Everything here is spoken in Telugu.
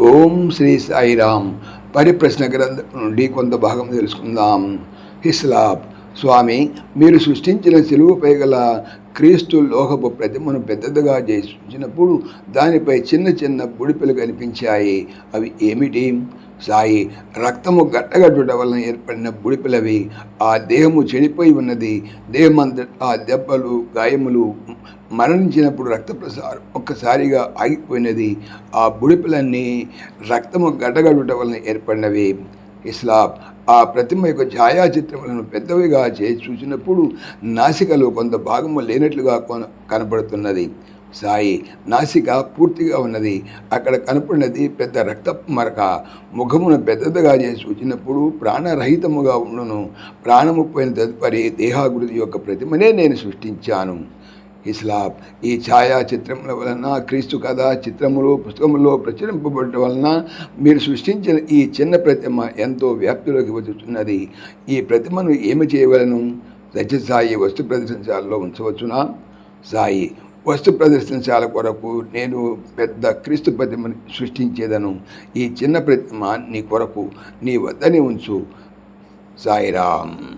ఓం శ్రీ సాయిరామ్. పరిప్రశ్న గ్రంథం నుండి కొంత భాగం తెలుసుకుందాం. హిస్లాబ్. స్వామి మీరు సృష్టించిన సిలువపై గల క్రీస్తు లోహపు ప్రతిమను పెద్దదిగా చేసినప్పుడు దానిపై చిన్న చిన్న బుడిపెలు కనిపించాయి. అవి ఏమిటి? సాయి రక్తము గట్టగట్టుట వలన ఏర్పడిన బుడిపిలవి ఆ దేహము చెడిపోయి ఉన్నది. దేహమంత ఆ దెబ్బలు గాయములు మరణించినప్పుడు రక్త ప్రసారం ఒక్కసారిగా ఆగిపోయినది. ఆ బుడిపిలన్నీ రక్తము గడ్డగడుట వలన ఏర్పడినవి. ఇస్లాం ఆ ప్రతిమ యొక్క ఛాయాచిత్రములను పెద్దవిగా చేసి చూసినప్పుడు నాసికలో కొంత భాగము లేనట్లుగా కొన- కనపడుతున్నది. సాయి నాసిక పూర్తిగా ఉన్నది. అక్కడ కనపడినది పెద్ద రక్త మరక ముఖమును పెద్దదిగా చేసి చూచినప్పుడు ప్రాణరహితముగా ఉండును. ప్రాణము పోయిన తదుపరి దేహాకృతి యొక్క ప్రతిమనే నేను సృష్టించాను. ఇస్లాం ఈ ఛాయాచిత్రముల వలన క్రీస్తు కథ చిత్రములు పుస్తకములో ప్రచురింపబడటం వలన మీరు సృష్టించిన ఈ చిన్న ప్రతిమ ఎంతో వ్యాప్తిలోకి వచ్చుతున్నది ఈ ప్రతిమను ఏమి చేయవలను? సత్యసాయి వస్తు ప్రదర్శనశాలలో ఉంచవచ్చునా? సాయి వస్తు ప్రదర్శనశాల కొరకు నేను పెద్ద క్రీస్తు ప్రతిమని సృష్టించేదను. ఈ చిన్న ప్రతిమ నీ కొరకు నీ వద్దని ఉంచు. సాయిరామ్.